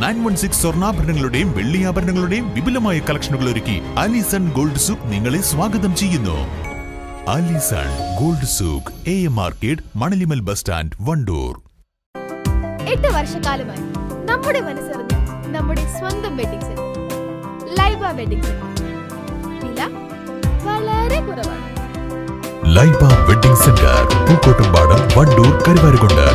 Nine one six സ്വർണാഭരണങ്ങളുടെയും വെള്ളിയാഭരണങ്ങളുടെയും വിപുലമായ കളക്ഷനുകൾ ഒരുക്കി അലിസൺ ഗോൾഡ് സൂക്ക് നിങ്ങളെ സ്വാഗതം ചെയ്യുന്നു. Alison gold souk A M market Manalimal bus stand Wandoor. എട്ട് വർഷക്കാലമായി നമ്മുടെ മനസ്സറിഞ്ഞ നമ്മുടെ സ്വന്തം wedding centre Laiba wedding centre വില വളരെ കുറവാണ്. Laiba wedding centre Pookkottumpadam Wandoor Karuvarakundu.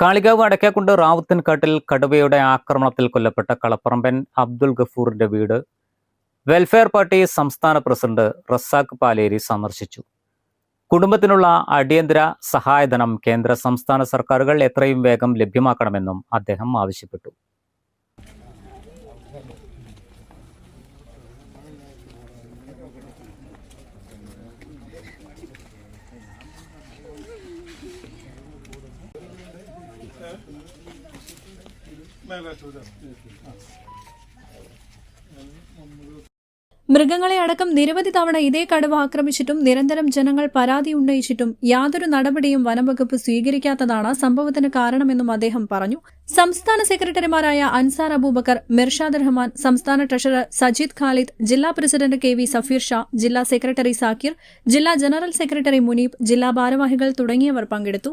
Kalikavu Adakkakundu റാവുത്തൻകാട്ടിൽ കടുവയുടെ ആക്രമണത്തിൽ കൊല്ലപ്പെട്ട കളപ്പറമ്പൻ അബ്ദുൾ ഗഫൂറിന്റെ വീട്. വെൽഫെയർ പാർട്ടി സംസ്ഥാന പ്രസിഡന്റ് റസാഖ് പാലേരി സന്ദർശിച്ചു. കുടുംബത്തിനുള്ള അടിയന്തര സഹായധനം കേന്ദ്ര സംസ്ഥാന സർക്കാരുകൾ എത്രയും വേഗം ലഭ്യമാക്കണമെന്നും അദ്ദേഹം ആവശ്യപ്പെട്ടു. മൃഗങ്ങളെ അടക്കം നിരവധി തവണ ഇതേ കടുവ ആക്രമിച്ചിട്ടും നിരന്തരം ജനങ്ങൾ പരാതി ഉന്നയിച്ചിട്ടും യാതൊരു നടപടിയും വനംവകുപ്പ് സ്വീകരിക്കാത്തതാണ് സംഭവത്തിന് കാരണമെന്നും അദ്ദേഹം പറഞ്ഞു. സംസ്ഥാന സെക്രട്ടറിമാരായ അൻസാർ അബൂബക്കർ മിർഷാദ് റഹ്മാൻ സംസ്ഥാന ട്രഷറർ സജീദ് ഖാലിദ് ജില്ലാ president K V Safeer Shah ജില്ലാ സെക്രട്ടറി സാക്കിർ ജില്ലാ ജനറൽ സെക്രട്ടറി മുനീബ് ജില്ലാ ഭാരവാഹികൾ തുടങ്ങിയവർ പങ്കെടുത്തു.